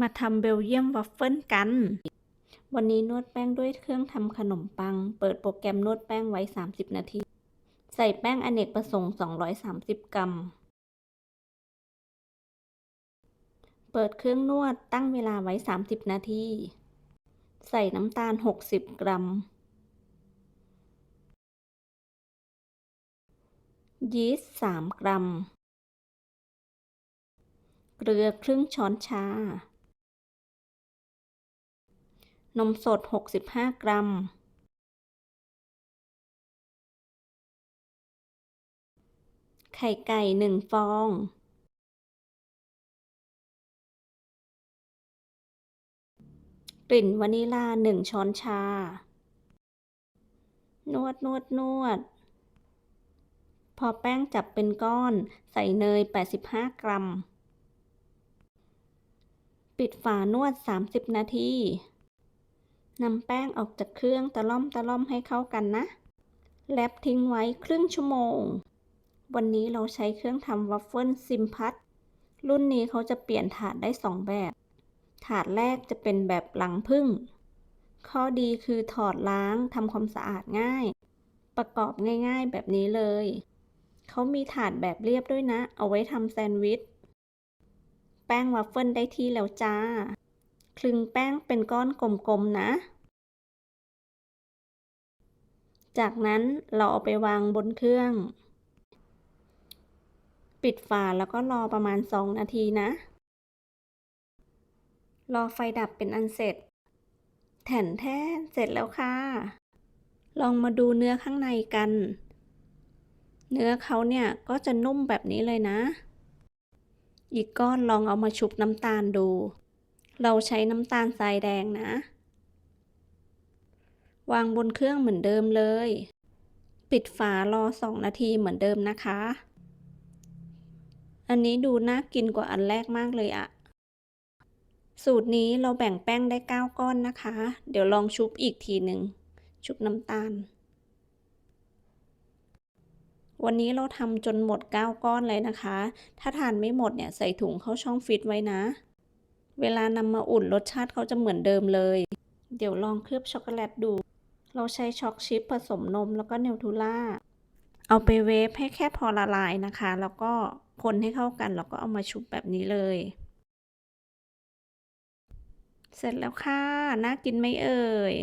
มาทำเบลเยียมวัฟเฟิลกัน วันนี้นวดแป้งด้วยเครื่องทำขนมปัง เปิดโปรแกรมนวดแป้งไว้ 30 นาที ใส่แป้งอเนกประสงค์ 230 กรัม เปิดเครื่องนวดตั้งเวลาไว้ 30 นาที ใส่น้ำตาล 60 กรัม ยีสต์ 3 กรัม เกลือครึ่งช้อนชา นมสด 65 กรัม ไข่ไก่ 1 ฟอง กลิ่นวานิลา 1 ช้อนชา นวดนวดนวด พอแป้งจับเป็นก้อน ใส่เนย 85 กรัม ปิดฝานวด 30 นาที นำแป้งออกจากเครื่องตะล่อมตะล่อมให้เข้ากันนะ แลบทิ้งไว้ครึ่งชั่วโมง วันนี้เราใช้เครื่องทำวัฟเฟิลซิมพัทรุ่นนี้เขาจะเปลี่ยนถาดได้ 2 แบบ ถาดแรกจะเป็นแบบหลังพึ่ง ข้อดีคือถอดล้างทำความสะอาดง่าย ประกอบง่ายๆแบบนี้เลย เขามีถาดแบบเรียบด้วยนะ เอาไว้ทำแซนด์วิช แป้งวัฟเฟิลได้ที่แล้วจ้า คลึงแป้งเป็นก้อนกลมๆนะ จากนั้นเราเอาไปวางบนเครื่อง ปิดฝาแล้วก็รอประมาณ 2 นาทีนะ รอไฟดับเป็นอันเสร็จ แถ่นแท้เสร็จแล้วค่ะ ลองมาดูเนื้อข้างในกัน เนื้อเขาเนี่ยก็จะนุ่มแบบนี้เลยนะอีกก้อนลองเอามาชุบน้ำตาลดู เราใช้น้ำตาลทรายแดงนะ วางบนเครื่องเหมือนเดิมเลย ปิดฝารอ 2 นาทีเหมือนเดิมนะคะ อันนี้ดูน่ากินกว่าอันแรกมากเลยอะสูตรนี้เราแบ่งแป้งได้ 9 ก้อนนะคะ เดี๋ยวลองชุบอีกทีหนึ่ง ชุบน้ำตาล วันนี้เราทำจนหมด 9 ก้อนเลยนะคะ ถ้าทานไม่หมดเนี่ยใส่ถุงเข้าช่องฟิตไว้นะ เวลานำมาอุ่นรสชาติเขาจะเหมือนเดิมเลย เดี๋ยวลองเคลือบช็อกโกแลตดู เราใช้ช็อกชิพผสมนมแล้วก็เนลทูล่า เอาไปเวฟให้แค่พอละลายนะคะ แล้วก็คนให้เข้ากันแล้วก็เอามาชุบแบบนี้เลย เสร็จแล้วค่ะ น่ากินไหมเอ่ย